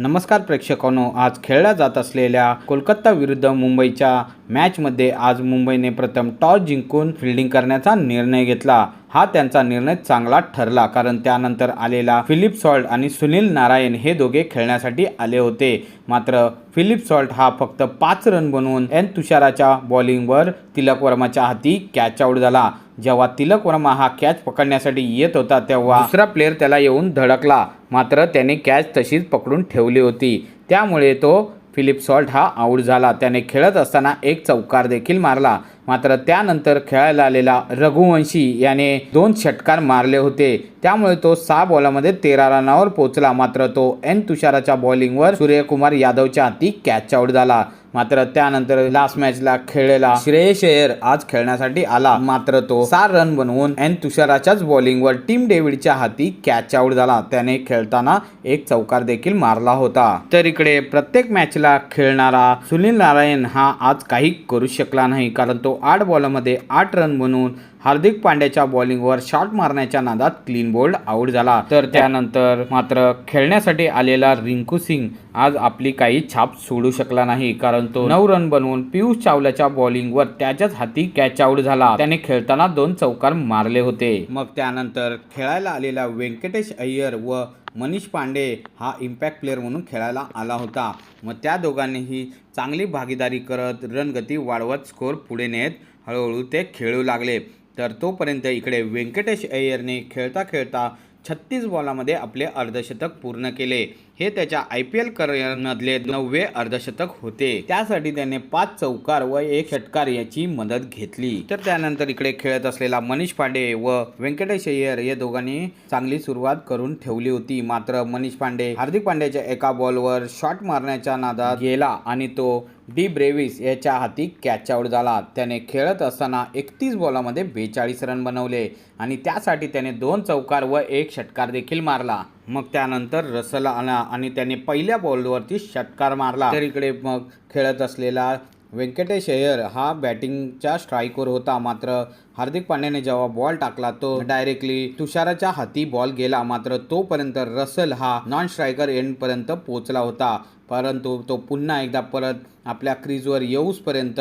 नमस्कार प्रेक्षकांनो आज खेळल्या जात असलेल्या कोलकाता विरुद्ध मुंबईच्या मॅचमध्ये आज मुंबईने प्रथम टॉस जिंकून फिल्डिंग करण्याचा निर्णय घेतला. हा त्यांचा निर्णय चांगला ठरला कारण त्यानंतर आलेला फिलिप सॉल्ट आणि सुनील नारायण हे दोघे खेळण्यासाठी आले होते. मात्र फिलिप सॉल्ट हा फक्त पाच रन बनवून एन तुषाराच्या बॉलिंगवर तिलक वर्माच्या हाती कॅच आऊट झाला. जेव्हा तिलक वर्मा हा कॅच पकडण्यासाठी येत होता तेव्हा दुसरा प्लेअर त्याला येऊन धडकला. मात्र त्याने कॅच तशीच पकडून ठेवली होती. त्यामुळे तो फिलिप सॉल्ट हा आऊट झाला. त्याने खेळत असताना एक चौकार देखील मारला. मात्र त्यानंतर खेळायला आलेला रघुवंशी याने दोन षटकार मारले होते. त्यामुळे तो सहा बॉलामध्ये तेरा रनावर पोहोचला. मात्र तो एन तुषाराच्या बॉलिंगवर सूर्यकुमार यादवच्या हाती कॅच आऊट झाला. मात्र त्यानंतर लास्ट मॅचला खेळलेला श्रेयस अय्यर आज खेळण्यासाठी आला. मात्र तो सहा रन बनवून एन तुषाराच्याच बॉलिंगवर टीम डेव्हिडच्या हाती कॅच आउट झाला. त्याने खेळताना एक चौकार देखील मारला होता. तर इकडे प्रत्येक मॅचला खेळणारा सुनील नारायण हा आज काही करू शकला नाही. कारण तो आठ बॉलमध्ये आठ रन बनवून हार्दिक पांड्याच्या बॉलिंगवर शॉट मारण्याच्या नादात क्लीन बोल्ड आऊट झाला. तर त्यानंतर मात्र खेळण्यासाठी आलेला रिंकू सिंग आज आपली काही छाप सोडू शकला नाही कारण तो नऊ रन बनवून पियुष चावलाच्या बॉलिंगवर त्याच्याच हाती कॅच आऊट झाला. त्याने खेळताना दोन चौकार मारले होते. मग त्यानंतर खेळायला आलेला व्यंकटेश अय्यर व मनीष पांडे हा इम्पॅक्ट प्लेअर म्हणून खेळायला आला होता. मग त्या दोघांनीही चांगली भागीदारी करत रनगती वाढवत स्कोर पुढे नेत हळूहळू ते खेळू लागले. तर तोपर्यंत इकडे व्यंकटेश अय्यरने खेळता खेळता छत्तीस बॉलामध्ये आपले अर्धशतक पूर्ण केले. हे त्याच्या आय पी एल करिअरमधले नववे अर्धशतक होते. त्यासाठी त्याने पाच चौकार व एक षटकार याची मदत घेतली. तर त्यानंतर इकडे खेळत असलेला मनीष पांडे व व्यंकटेश अय्यर या दोघांनी चांगली सुरुवात करून ठेवली होती. मात्र मनीष पांडे हार्दिक पांड्याच्या एका बॉलवर शॉट मारण्याच्या नादात गेला आणि तो डी ब्रेविस याच्या हाती कॅच आउट झाला. त्याने खेळत असताना एकतीस बॉलामध्ये बेचाळीस रन बनवले आणि त्यासाठी त्याने दोन चौकार व एक षटकार देखील मारला. मग त्यानंतर रसल आला आणि त्याने पहिल्या बॉलवरती षटकार मारला. तर इकडे मग खेळत असलेला व्यंकटेश अय्यर हा बॅटिंगच्या स्ट्राईकवर होता. मात्र हार्दिक पांड्याने जेव्हा बॉल टाकला तो डायरेक्टली तुषाराच्या हाती बॉल गेला. मात्र तोपर्यंत रसल हा नॉन स्ट्रायकर एंडपर्यंत पोचला होता. परंतु तो पुन्हा एकदा परत आपल्या क्रीजवर येऊसपर्यंत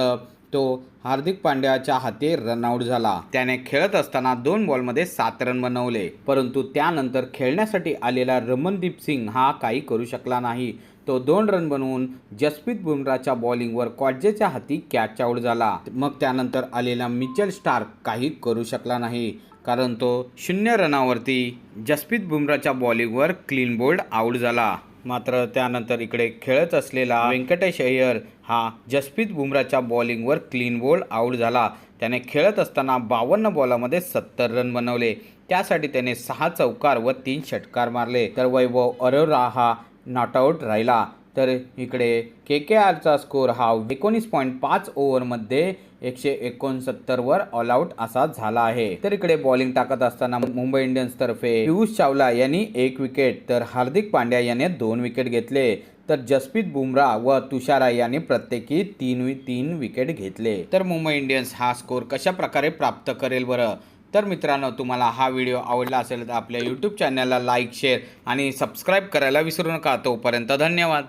तो हार्दिक पांड्याच्या हाती रनआउट झाला. त्याने खेळत असताना दोन बॉलमध्ये सात रन बनवले. परंतु त्यानंतर खेळण्यासाठी आलेला रमनदीप सिंग हा काही करू शकला नाही. तो दोन रन बनवून जसप्रीत बुमराच्या बॉलिंगवर कॉडजेच्या हाती कॅच आऊट झाला. मग त्यानंतर आलेला मिचेल स्टार्क काही करू शकला नाही कारण तो शून्य रनावरती जसप्रीत बुमराच्या बॉलिंगवर क्लीन बोल्ड आऊट झाला. मात्र त्यानंतर इकडे खेळत असलेला व्यंकटेश अय्यर हा जसप्रीत बुमराच्या बॉलिंगवर क्लीन बोल्ड आऊट झाला. त्याने खेळत असताना बावन्न बॉलामध्ये सत्तर रन बनवले. त्यासाठी त्याने सहा चौकार व तीन षटकार मारले. तर वैभव अरोरा हा नॉट आऊट राहिला. तर इकडे के के आरचा स्कोर हा एकोणीस पॉईंट पाच ओव्हरमध्ये एकशे एकोणसत्तरवर ऑल आऊट असा झाला आहे. तर इकडे बॉलिंग टाकत असताना मुंबई इंडियन्स तर्फे पियुष चावला यांनी एक विकेट तर हार्दिक पांड्या याने दोन विकेट घेतले. तर जसप्रीत बुमराह व तुषारा यांनी प्रत्येकी तीन तीन विकेट घेतले. तर मुंबई इंडियन्स हा स्कोर कशा प्रकारे प्राप्त करेल बरं? तर मित्रांनो तुम्हाला हा व्हिडिओ आवडला असेल तर आपल्या यूट्यूब चॅनलला लाईक शेअर आणि सबस्क्राईब करायला विसरू नका. तोपर्यंत धन्यवाद.